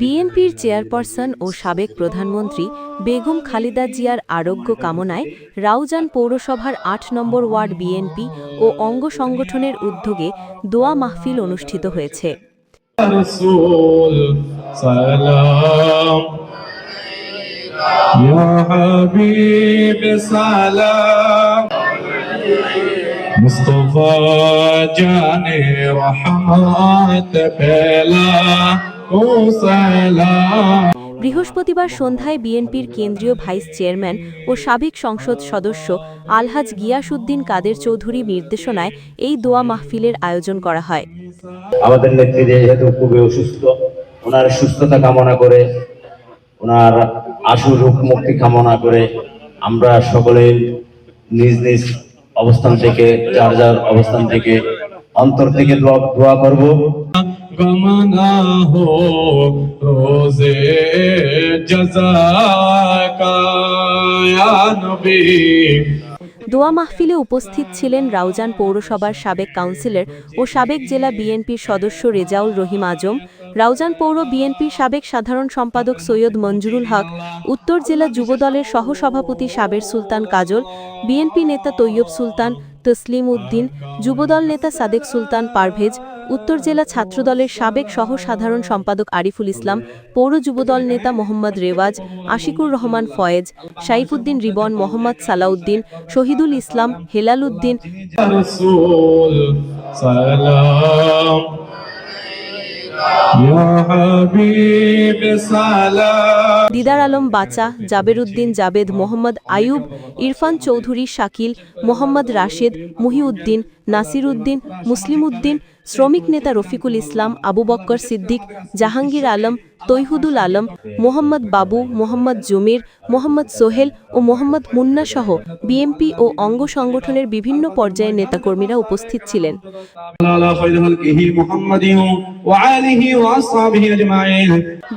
বিএনপির চেয়ারপারসন ও সাবেক প্রধানমন্ত্রী বেগম খালেদা জিয়ার আরোগ্য কামনায় রাউজান পৌরসভার আট নম্বর ওয়ার্ড বিএনপি ও অঙ্গ সংগঠনের উদ্যোগে দোয়া মাহফিল অনুষ্ঠিত হয়েছে رسول سلام يا حبيب سلام মুস্তফা জানে রহমত পেলা ও সালাম বৃহস্পতিবার সন্ধ্যায় বিএনপির কেন্দ্রীয় ভাইস চেয়ারম্যান ও সাবেক সংসদ সদস্য আলহাজ গিয়াসুদ্দিন কাদের চৌধুরী নির্দেশনায় এই দোয়া মাহফিলের আয়োজন করা হয়। আমাদের নেত্রী যেহেতু খুবই অসুস্থ ওনার সুস্থতা কামনা করে ওনার আশু রোগ মুক্তি কামনা করে আমরা সকলে নিজ নিজ অবস্থান থেকে, যার যার অবস্থান থেকে অন্তর থেকে দোয়া করব। গমনা হো রোজে জজা নবী। দোয়া মাহফিলে উপস্থিত ছিলেন রাউজান পৌরসভার সাবেক কাউন্সিলর ও সাবেক জেলা বিএনপির সদস্য রেজাউল রহিম আজম, রাউজান পৌর বিএনপির সাবেক সাধারণ সম্পাদক সৈয়দ মঞ্জুরুল হক, উত্তর জেলা যুবদলের সহসভাপতি সাবের সুলতান কাজল, বিএনপি নেতা তৈয়ব সুলতান তসলিম উদ্দিন যুবদল নেতা সাদেক সুলতান পারভেজ উত্তর জেলা ছাত্রদলের সাবেক সহ সাধারণ সম্পাদক আরিফুল ইসলাম, পৌর যুবদল নেতা মোহাম্মদ রেওয়াজ, আশিকুর রহমান ফয়েজ, সাইফুদ্দিন রিবন, মোহাম্মদ সালাউদ্দিন, শহীদুল ইসলাম, হেলাল উদ্দিন। দিদার আলম বাচা জাবের উদ্দিন জাবেদ মোহাম্মদ আয়ুব ইরফান চৌধুরী শাকিল মোহাম্মদ রাশেদ মুহিউদ্দিন নাসির উদ্দিন মুসলিম উদ্দিন শ্রমিক নেতা রফিকুল ইসলাম আবু বক্কর সিদ্দিক জাহাঙ্গীর আলম তৈহুদুল আলম মোহাম্মদ বাবু মোহাম্মদ জমির মোহাম্মদ সোহেল ও মোহাম্মদ মুন্না সহ বিএমপি ও অঙ্গ সংগঠনের বিভিন্ন পর্যায়ের নেতাকর্মীরা উপস্থিত ছিলেন।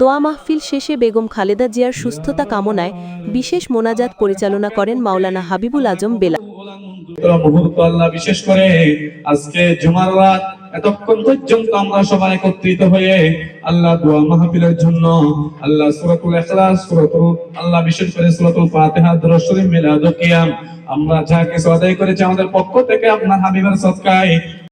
দোয়া মাহফিল শেষে বেগম খালেদা জিয়ার সুস্থতা কামনায় বিশেষ মোনাজাত পরিচালনা করেন মাওলানা হাবিবুল আজম বেলা। বিশেষ করে। আজকে জুমার রাত এতক্ষণ পর্যন্ত আমরা সবাই একত্রিত হয়ে আল্লাহ দোয়া মাহফিলের জন্য আল্লাহ সুরাতুল ইখলাস আল্লাহ বিশেষ করে সুরাতুল ফাতিহা মিলাদ কিয়াম। আমরা যা কিছু আদায় করেছি আমাদের পক্ষ থেকে আপনার হাবিবের সৎকায়